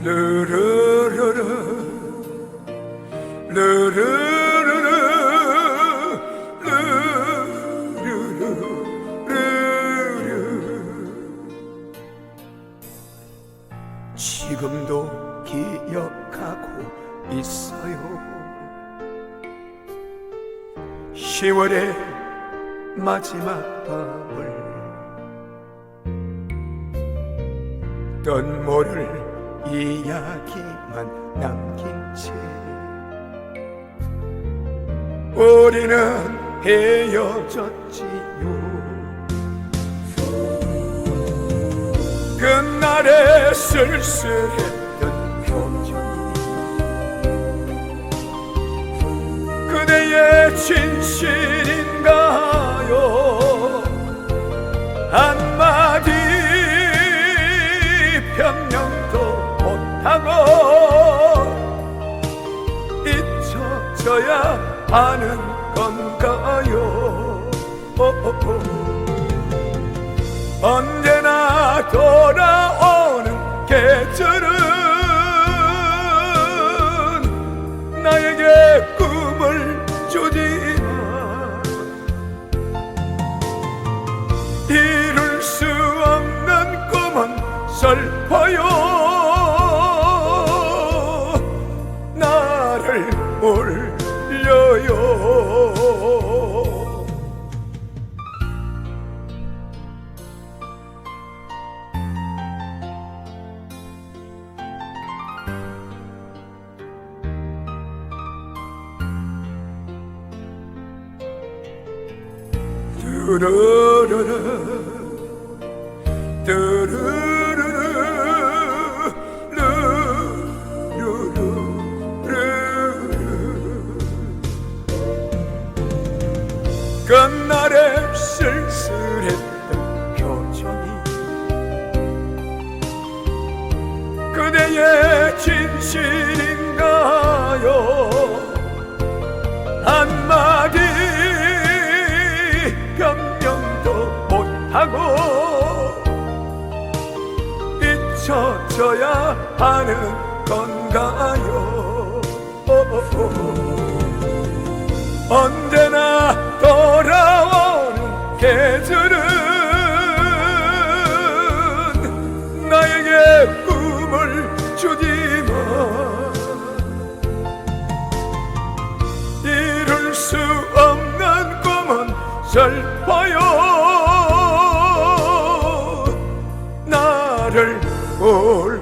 르르르르 르르르르 르르르르 지금도 기억하고 있어요. 10월의 마지막 밤을. 떤 모를 이야기만 남긴 채 우리는 헤어졌지요. 그날의 쓸쓸했던 표정이 그대의 진실인가요 하고 잊혀져야 하는 건가요? 언제나 돌아오는 계절은 나에게 꿈을 주지만 이룰 수 없는 꿈은 슬퍼요 울려요. 뚜루루루 뚜루루루 그날의 쓸쓸했던 표정이 그대의 진실인가요? 한마디 변명도 못하고 잊혀져야 하는 건가요? 언제나 슬퍼요 나를 울